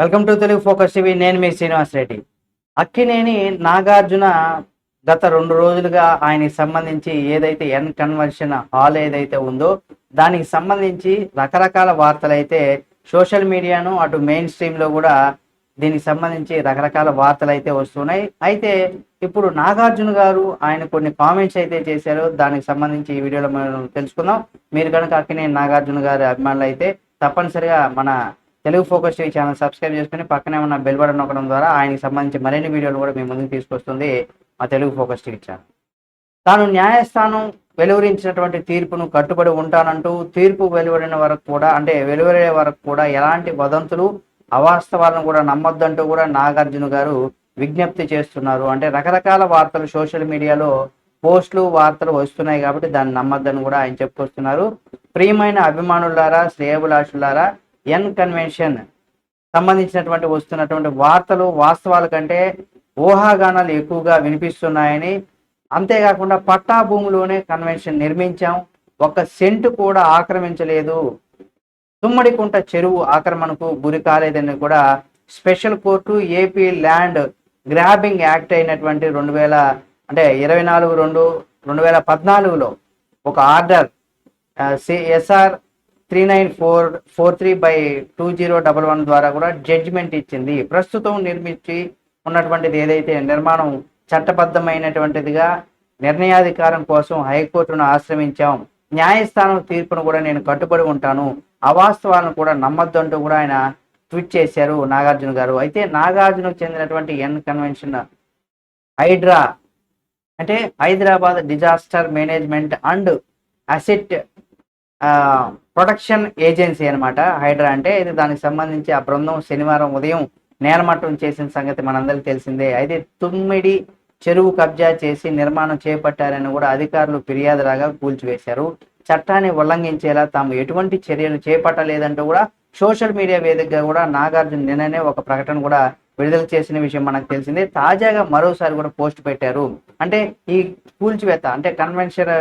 Welcome to Telugu focus TV. నేను మీ శ్రీనివాస్ రెడ్డి. అక్కినేని నాగార్జున గత రెండు రోజులుగా ఆయనకి సంబంధించి ఏదైతే ఎన్ కన్వర్షన్ హాల్ ఏదైతే ఉందో దానికి సంబంధించి రకరకాల వార్తలు అయితే సోషల్ మీడియాను అటు మెయిన్ స్ట్రీమ్లో కూడా దీనికి సంబంధించి రకరకాల వార్తలు అయితే వస్తున్నాయి. అయితే ఇప్పుడు నాగార్జున గారు ఆయన కొన్ని కామెంట్స్ అయితే చేశారు. దానికి సంబంధించి ఈ వీడియోలో మనం తెలుసుకుందాం. మీరు కనుక అక్కినేని నాగార్జున గారి అభిమానులు అయితే తప్పనిసరిగా మన Telugu focus TV channel subscribe చేసుకుని పక్కనే ఉన్న బెల్ బటన్ నొక్కడం ద్వారా ఆయనకి సంబంధించి మరిన్ని వీడియోలు కూడా మీ ముందుకు తీసుకొస్తుంది మా తెలుగు ఫోకస్ టీవీ ఛానల్. తాను న్యాయస్థానం వెలువరించినటువంటి తీర్పును కట్టుబడి ఉంటానంటూ తీర్పు వెలువడిన వరకు కూడా అంటే వెలువడే వరకు కూడా ఎలాంటి వదంతులు అవాస్తవాలను కూడా నమ్మొద్దంటూ కూడా నాగార్జున గారు విజ్ఞప్తి చేస్తున్నారు. అంటే రకరకాల వార్తలు సోషల్ మీడియాలో పోస్టులు వార్తలు వస్తున్నాయి కాబట్టి దాన్ని నమ్మొద్దని కూడా ఆయన చెప్పుకొస్తున్నారు. ప్రియమైన అభిమానులారా శ్రేయభిలాషులారా ఎన్ కన్వెన్షన్ సంబంధించినటువంటి వస్తున్నటువంటి వార్తలు వాస్తవాల కంటే ఊహాగానాలు ఎక్కువగా వినిపిస్తున్నాయని. అంతేకాకుండా పట్టా భూమిలోనే కన్వెన్షన్ నిర్మించాం. ఒక సెంటు కూడా ఆక్రమించలేదు. తుమ్మడికుంట చెరువు ఆక్రమణకు గురి కాలేదని కూడా special court AP land grabbing act అయినటువంటి రెండు వేల అంటే ఇరవై నాలుగు రెండు రెండు వేల పద్నాలుగులో ఒక order SR three nine four four three by two zero double one ద్వారా కూడా జడ్జిమెంట్ ఇచ్చింది. ప్రస్తుతం నిర్మించి ఉన్నటువంటిది ఏదైతే నిర్మాణం చట్టబద్ధమైనటువంటిదిగా నిర్ణయాధికారం కోసం హైకోర్టును ఆశ్రమించాం న్యాయస్థానం తీర్పును కూడా నేను కట్టుబడి ఉంటాను. అవాస్తవాలను కూడా నమ్మొద్దంటూ కూడా ఆయన ట్వీట్ చేశారు నాగార్జున గారు. అయితే నాగార్జునకు చెందినటువంటి ఎన్ కన్వెన్షన్ హైడ్రా అంటే Hyderabad disaster management and asset protection agency అనమాట హైడ్రా అంటే ఇది దానికి సంబంధించి ఆ బృందం శనివారం ఉదయం నేలమట్టం చేసిన సంగతి మనందరికీ తెలిసిందే. అయితే తుమ్మిడి చెరువు కబ్జా చేసి నిర్మాణం చేపట్టారని కూడా అధికారులు ఫిర్యాదు రాగా కూల్చివేశారు. చట్టాన్ని ఉల్లంఘించేలా తాము ఎటువంటి చర్యలు చేపట్టలేదంటూ కూడా సోషల్ మీడియా వేదికగా కూడా నాగార్జున నిన్ననే ఒక ప్రకటన కూడా విడుదల చేసిన విషయం మనకు తెలిసిందే. తాజాగా మరోసారి కూడా పోస్ట్ పెట్టారు. అంటే ఈ కూల్చివేత అంటే కన్వెన్షన్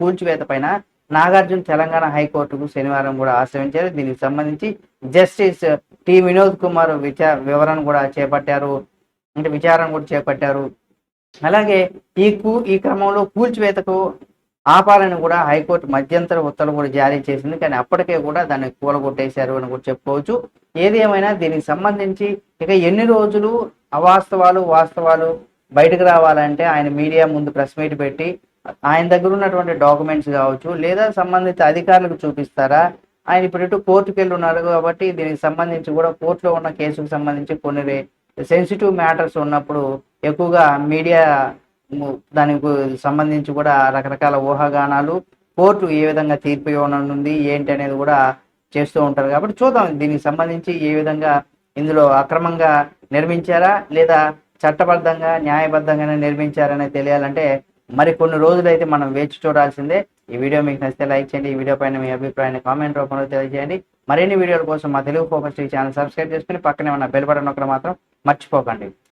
కూల్చివేత పైన నాగార్జున తెలంగాణ హైకోర్టుకు శనివారం కూడా ఆశ్రయించారు దీనికి సంబంధించి జస్టిస్ టి వినోద్ కుమార్ విచార వివరణ కూడా చేపట్టారు. అంటే విచారణ కూడా చేపట్టారు. అలాగే ఈ కూ ఈ క్రమంలో కూల్చివేతకు ఆపాలని కూడా హైకోర్టు మధ్యంతర ఉత్తర్వులు కూడా జారీ చేసింది. కానీ అప్పటికే కూడా దాన్ని కూలగొట్టేశారు అని కూడా చెప్పుకోవచ్చు. ఏది ఏమైనా దీనికి సంబంధించి ఇక ఎన్ని రోజులు అవాస్తవాలు వాస్తవాలు బయటకు రావాలంటే ఆయన మీడియా ముందు ప్రెస్ మీట్ పెట్టి ఆయన దగ్గర ఉన్నటువంటి డాక్యుమెంట్స్ కావచ్చు లేదా సంబంధిత అధికారులకు చూపిస్తారా? ఆయన ఇప్పుడు ఇటు కోర్టుకు వెళ్ళి ఉన్నారు కాబట్టి దీనికి సంబంధించి కూడా కోర్టులో ఉన్న కేసుకు సంబంధించి కొన్ని సెన్సిటివ్ మ్యాటర్స్ ఉన్నప్పుడు ఎక్కువగా మీడియా దానికి సంబంధించి కూడా రకరకాల ఊహాగానాలు కోర్టు ఏ విధంగా తీర్పు ఇవ్వనుంది ఏంటి అనేది కూడా చేస్తూ ఉంటారు. కాబట్టి చూద్దాం దీనికి సంబంధించి ఏ విధంగా ఇందులో అక్రమంగా నిర్మించారా లేదా చట్టబద్ధంగా న్యాయబద్ధంగానే నిర్మించారనే తెలియాలంటే మరి కొన్ని రోజులైతే మనం వేచి చూడాల్సిందే. ఈ వీడియో మీకు నచ్చితే లైక్ చేయండి. ఈ వీడియో పైన మీ అభిప్రాయాన్ని కామెంట్ రూపంలో తెలియజేయండి. మరిన్ని వీడియోల కోసం మా Telugu focus TV channel subscribe చేసుకుని పక్కనే ఉన్న బెల్ బటన్ ఒకటి మాత్రం మర్చిపోకండి.